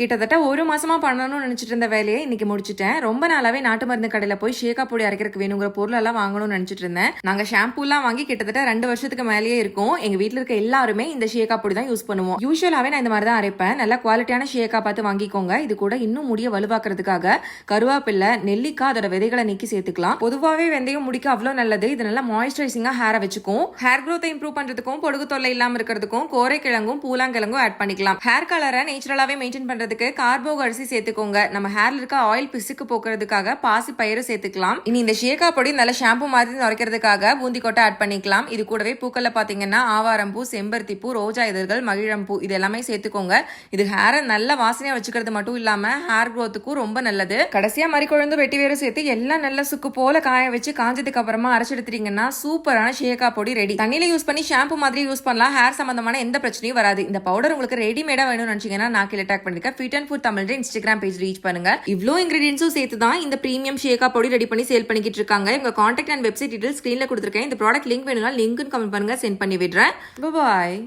கிட்டத்தட்ட ஒரு மாசமா பண்ணணும்னு நினைச்சிட்டு இருந்த வேலையை இன்னைக்கு முடிச்சிட்டேன். ரொம்ப நாளாவே நாட்டு மருந்து கடையில போய் ஷேக்கா பொடி அரைக்கிறதுக்கு வேணுங்கிற பொருள் எல்லாம் வாங்கணும்னு நினைச்சிட்டு இருந்தேன். நாங்க ஷாம்பூ எல்லாம் வாங்கி கிட்டத்தட்ட ரெண்டு வருஷத்துக்கு மேலேயே இருக்கும். எங்க வீட்டில் இருக்க எல்லாருமே இந்த ஷேக்கா பொடி தான் யூஸ் பண்ணுவோம். யூஸ்வலாவே நான் இந்த மாதிரி தான் அரைப்பேன். நல்ல குவாலிட்டியான ஷேக்கா பார்த்து வாங்கிக்கோங்க. இது கூட இன்னும் முடிய வலுவாக்குறதுக்காக கருவேப்பிலை நெல்லிக்காய் அதோட விதைகளை நீக்கி சேர்த்துக்கலாம். பொதுவாகவே வெந்தயம் முடிக்க அவ்வளோ நல்லது. இது நல்லா மாய்ஸ்சரைசிங்கா ஹேரை வச்சுக்கும். ஹேர் க்ரோத்தை இம்ப்ரூவ் பண்றதுக்கும் பொடுகு தொல்லை இல்லாம இருக்கிறதுக்கும் கோரைக்கிழங்கும் பூலாங்கிழங்கும் ஆட் பண்ணிக்கலாம். ஹேர் கலரை நேச்சுரலாவே மெயின்டைன் பண்றதுக்கு கார்போக அரிசி சேர்த்துக்கோங்க. நம்ம ஹேர்ல இருக்க ஆயில் பிசுக்கு போக்குறதுக்காக பாசி பயிறு சேர்த்துக்கலாம். இனி இந்த ஷேகா பொடி நல்ல ஷாம்பு மாதிரி நுரைக்கிறதுக்காக பூந்தி கொட்டை ஆட் பண்ணிக்கலாம். இது கூடவே பூக்கள்ல பாத்தீங்கன்னா ஆவாரம்பூ செம்பருத்தி பூ ரோஜா இதழ்கள் மகிழம்பூ இது எல்லாமே சேர்த்துக்கோங்க. இது ஹேரை நல்ல வாசனையா வச்சுக்கிறது மட்டும் இல்லாம ஹேர் க்ரோத்துக்கும் ரொம்ப நல்லது. கடைசியா மறிக்குழந்து வெட்டி வேறு சேர்த்து எல்லாம் நல்ல சுக்கு போல காய வச்சு காஞ்சதுக்கு அப்புறமா அரைச்சு எடுத்துட்டீங்கன்னா சூப்பரான ஷேகா பொடி ரெடி தண்ணியில யூஸ் பண்ணி ஷாம்பு மாதிரி யூஸ் பண்ணலாம். ஹேர் சம்பந்தமான எந்த பிரச்சனையும் வராது. இந்த பவுடர் உங்களுக்கு ரெடிமேடா வேணும்னு நினைச்சீங்கன்னா நான் கீழே டேக் பண்ணிருக்கேன் Fit and Food Tamil Instagram page reach பண்ணுங்க. இவ்வளோ இன்கிரீடியன்ஸும் சேர்த்து தான் இந்த ப்ரீமியம் ஷேக்கா பொடி ரெடி பண்ணி சேல் பண்ணிக்கிட்டு இருக்காங்க. இவங்க காண்டாக்ட் அண்ட் வெப்சைட் டீடைல் ஸ்க்ரீனில் கொடுத்துருக்கேன். இந்த ப்ராடக்ட் லிங்க் வேணும்னா லிங்க் கமெண்ட் பண்ணுங்க சென்ட் பண்ணி விடுறேன். பாய்